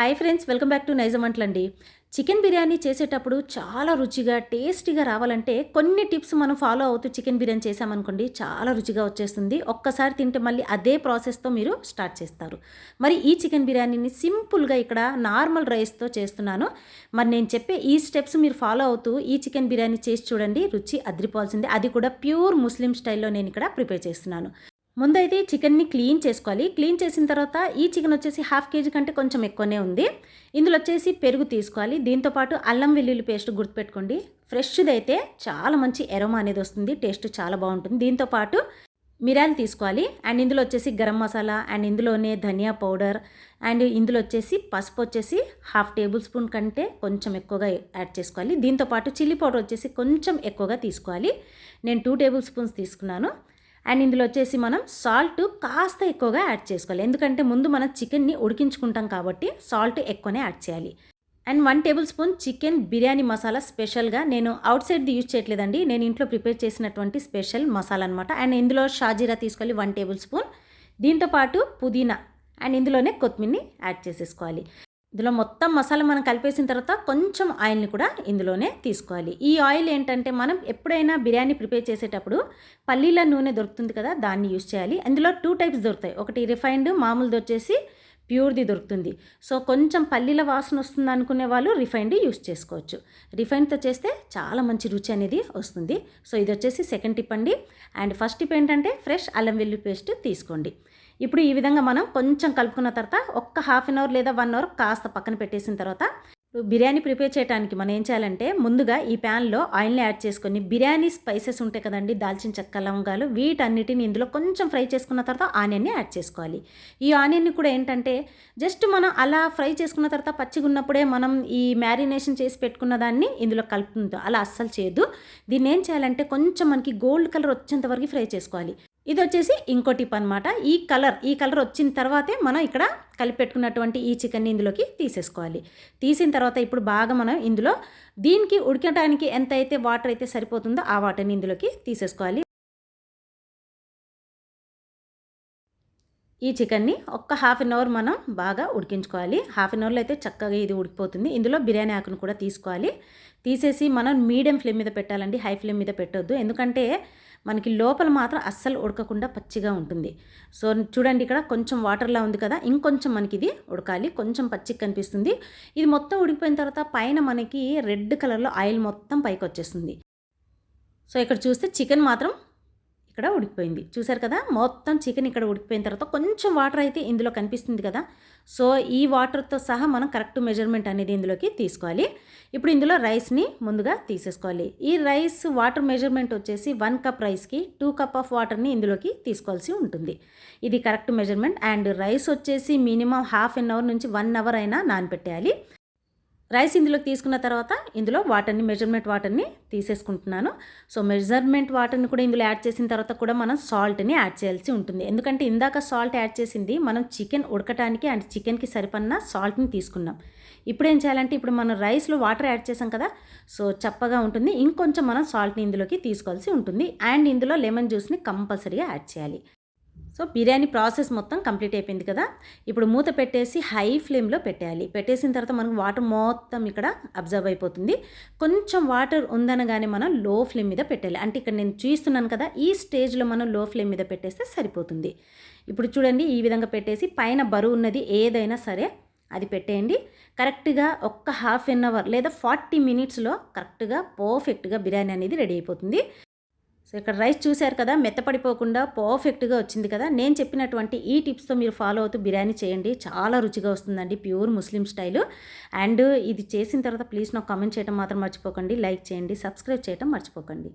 Hi friends welcome back to Nizam వంటలండి chicken biryani చేసేటప్పుడు చాలా రుచిగా టేస్టీగా రావాలంటే కొన్ని టిప్స్ మనం ఫాలో అవుతూ చికెన్ బిర్యానీ చేసామనుకోండి చాలా రుచిగా వచ్చేస్తుంది. ఒక్కసారి తింటే మళ్ళీ అదే ప్రాసెస్తో మీరు స్టార్ట్ చేస్తారు. మరి ఈ చికెన్ బిర్యానీని సింపుల్గా ఇక్కడ నార్మల్ రైస్తో చేస్తున్నాను. మరి నేను చెప్పే ఈ స్టెప్స్ మీరు ఫాలో అవుతూ ఈ చికెన్ బిర్యానీ చేసి చూడండి రుచి అదిరిపోవాల్సిందే. అది కూడా ప్యూర్ ముస్లిం స్టైల్లో నేను ఇక్కడ ప్రిపేర్ చేస్తున్నాను. ముందైతే చికెన్ని క్లీన్ చేసుకోవాలి. క్లీన్ చేసిన తర్వాత ఈ చికెన్ వచ్చేసి హాఫ్ కేజీ కంటే కొంచెం ఎక్కువనే ఉంది. ఇందులో వచ్చేసి పెరుగు తీసుకోవాలి. దీంతోపాటు అల్లం వెల్లుల్లి పేస్ట్ గుర్తుపెట్టుకోండి. ఫ్రెష్ది అయితే చాలా మంచి ఎరోమా అనేది వస్తుంది. టేస్ట్ చాలా బాగుంటుంది. దీంతోపాటు మిరాలు తీసుకోవాలి. అండ్ ఇందులో వచ్చేసి గరం మసాలా అండ్ ఇందులోనే ధనియా పౌడర్ అండ్ ఇందులో వచ్చేసి పసుపు వచ్చేసి హాఫ్ టేబుల్ స్పూన్ కంటే కొంచెం ఎక్కువగా యాడ్ చేసుకోవాలి. దీంతోపాటు చిల్లీ పౌడర్ వచ్చేసి కొంచెం ఎక్కువగా తీసుకోవాలి. నేను టూ టేబుల్ స్పూన్స్ తీసుకున్నాను. అండ్ ఇందులో వచ్చేసి మనం సాల్ట్ కాస్త ఎక్కువగా యాడ్ చేసుకోవాలి. ఎందుకంటే ముందు మనం చికెన్ని ఉడికించుకుంటాం కాబట్టి సాల్ట్ ఎక్కువనే యాడ్ చేయాలి. And one tablespoon chicken biryani masala స్పెషల్గా నేను అవుట్ సైడ్ది యూజ్ చేయట్లేదండి. నేను ఇంట్లో ప్రిపేర్ చేసినటువంటి స్పెషల్ మసాలా అనమాట అండ్ ఇందులో షాజీరా తీసుకోవాలి వన్ టేబుల్ స్పూన్. దీంతోపాటు పుదీనా అండ్ ఇందులోనే కొత్తిమీరని యాడ్ చేసేసుకోవాలి. ఇందులో మొత్తం మసాలా మనం కలిపేసిన తర్వాత కొంచెం ఆయిల్ని కూడా ఇందులోనే తీసుకోవాలి. ఈ ఆయిల్ ఏంటంటే మనం ఎప్పుడైనా బిర్యానీ ప్రిపేర్ చేసేటప్పుడు పల్లీల నూనె దొరుకుతుంది కదా దాన్ని యూస్ చేయాలి. అందులో టూ టైప్స్ దొరుకుతాయి. ఒకటి రిఫైన్డ్ మామూలుది వచ్చేసి ప్యూర్ది దొరుకుతుంది. సో కొంచెం పల్లీల వాసన వస్తుంది అనుకునే వాళ్ళు రిఫైన్డ్ యూస్ చేసుకోవచ్చు. రిఫైన్తో చేస్తే చాలా మంచి రుచి అనేది వస్తుంది. సో ఇది వచ్చేసి సెకండ్ టిప్ అండి. అండ్ ఫస్ట్ టిప్ ఏంటంటే ఫ్రెష్ అల్లం వెల్లుల్లి పేస్ట్ తీసుకోండి. ఇప్పుడు ఈ విధంగా మనం కొంచెం కలుపుకున్న తర్వాత ఒక్క హాఫ్ అన్ అవర్ లేదా వన్ అవర్ కాస్త పక్కన పెట్టేసిన తర్వాత బిర్యానీ ప్రిపేర్ చేయడానికి మనం ఏం చేయాలంటే ముందుగా ఈ ప్యాన్లో ఆయిల్ని యాడ్ చేసుకొని బిర్యానీ స్పైసెస్ ఉంటాయి కదండి దాల్చిన చెక్క లవంగాలు వీటన్నిటిని ఇందులో కొంచెం ఫ్రై చేసుకున్న తర్వాత ఆనియన్ని యాడ్ చేసుకోవాలి. ఈ ఆనియన్ని కూడా ఏంటంటే జస్ట్ మనం అలా ఫ్రై చేసుకున్న తర్వాత పచ్చిగా ఉన్నప్పుడే మనం ఈ మ్యారినేషన్ చేసి పెట్టుకున్న దాన్ని ఇందులో కలుపుతుంటాం అలా అస్సలు చేయదు దీన్ని ఏం చేయాలంటే కొంచెం మనకి గోల్డ్ కలర్ వచ్చేంత వరకు ఫ్రై చేసుకోవాలి. ఇది వచ్చేసి ఇంకో టిప్ అనమాట ఈ కలర్ ఈ కలర్ వచ్చిన తర్వాతే మనం ఇక్కడ కలిపెట్టుకున్నటువంటి ఈ చికెన్ని ఇందులోకి తీసేసుకోవాలి. తీసిన తర్వాత ఇప్పుడు బాగా మనం ఇందులో దీనికి ఉడకటానికి ఎంత అయితే వాటర్ అయితే సరిపోతుందో ఆ వాటర్ని ఇందులోకి తీసేసుకోవాలి. ఈ చికెన్ని ఒక్క హాఫ్ అన్ అవర్ మనం బాగా ఉడికించుకోవాలి. హాఫ్ అన్ అవర్లో అయితే చక్కగా ఇది ఉడికిపోతుంది. ఇందులో బిర్యానీ ఆకును కూడా తీసుకోవాలి. తీసేసి మనం మీడియం ఫ్లేమ్ మీద పెట్టాలండి. హై ఫ్లేమ్ మీద పెట్టొద్దు. ఎందుకంటే మనకి లోపల మాత్రం అస్సలు ఉడకకుండా పచ్చిగా ఉంటుంది. సో చూడండి ఇక్కడ కొంచెం వాటర్లా ఉంది కదా ఇంకొంచెం మనకి ఇది ఉడకాలి. కొంచెం పచ్చిగా కనిపిస్తుంది. ఇది మొత్తం ఉడికిపోయిన తర్వాత పైన మనకి రెడ్ కలర్లో ఆయిల్ మొత్తం పైకి వచ్చేస్తుంది సో ఇక్కడ చూస్తే చికెన్ మాత్రం ఇక్కడ ఉడికిపోయింది. చూసారు కదా? మొత్తం చికెన్ ఇక్కడ ఉడికిపోయిన తర్వాత కొంచెం వాటర్ అయితే ఇందులో కనిపిస్తుంది కదా? సో ఈ వాటర్తో సహా మనం కరెక్ట్ మెజర్మెంట్ అనేది ఇందులోకి తీసుకోవాలి. ఇప్పుడు ఇందులో రైస్ని ముందుగా తీసేసుకోవాలి. ఈ రైస్ వాటర్ మెజర్మెంట్ వచ్చేసి వన్ కప్ రైస్కి టూ కప్ ఆఫ్ వాటర్ని ఇందులోకి తీసుకోవాల్సి ఉంటుంది. ఇది కరెక్ట్ మెజర్మెంట్ అండ్ రైస్ వచ్చేసి మినిమం హాఫ్ అన్ అవర్ నుంచి వన్ అవర్ అయినా నానపెట్టేయాలి రైస్ ఇందులోకి తీసుకున్న తర్వాత ఇందులో వాటర్ని మెజర్మెంట్ వాటర్ని తీసేసుకుంటున్నాను. సో మెజర్మెంట్ వాటర్ని కూడా ఇందులో యాడ్ చేసిన తర్వాత కూడా మనం సాల్ట్ని యాడ్ చేయాల్సి ఉంటుంది. ఎందుకంటే ఇందాక సాల్ట్ యాడ్ చేసింది మనం చికెన్ ఉడకటానికి అండ్ చికెన్కి సరిపడిన సాల్ట్ని తీసుకున్నాం. ఇప్పుడు ఏం చేయాలంటే ఇప్పుడు మనం రైస్లో వాటర్ యాడ్ చేసాం కదా సో చప్పగా ఉంటుంది. ఇంకొంచెం మనం సాల్ట్ని ఇందులోకి తీసుకోవాల్సి ఉంటుంది. అండ్ ఇందులో లెమన్ జ్యూస్ని కంపల్సరీగా యాడ్ చేయాలి. సో బిర్యానీ ప్రాసెస్ మొత్తం కంప్లీట్ అయిపోయింది కదా. ఇప్పుడు మూత పెట్టేసి హై ఫ్లేమ్లో పెట్టేయాలి. పెట్టేసిన తర్వాత మనకు వాటర్ మొత్తం ఇక్కడ అబ్జర్వ్ అయిపోతుంది. కొంచెం వాటర్ ఉందనగానే మనం లో ఫ్లేమ్ మీద పెట్టాలి అంటే ఇక్కడ నేను చూస్తున్నాను కదా ఈ స్టేజ్లో మనం లో ఫ్లేమ్ మీద పెట్టేస్తే సరిపోతుంది. ఇప్పుడు చూడండి ఈ విధంగా పెట్టేసి పైన బరువు ఉన్నది ఏదైనా సరే అది పెట్టేయండి. కరెక్ట్గా ఒక్క హాఫ్ అన్ అవర్ లేదా ఫార్టీ మినిట్స్లో కరెక్ట్గా పర్ఫెక్ట్గా బిర్యానీ అనేది రెడీ అయిపోతుంది. సో ఇక్కడ రైస్ చూశారు కదా మెత్తపడిపోకుండా పర్ఫెక్ట్గా వచ్చింది కదా. నేను చెప్పినటువంటి ఈ టిప్స్తో మీరు ఫాలో అవుతూ బిర్యానీ చేయండి. చాలా రుచిగా వస్తుందండి ప్యూర్ ముస్లిం స్టైల్. అండ్ ఇది చేసిన తర్వాత ప్లీజ్ నాకు కామెంట్ చేయడం మాత్రం మర్చిపోకండి లైక్ చేయండి సబ్స్క్రైబ్ చేయడం మర్చిపోకండి.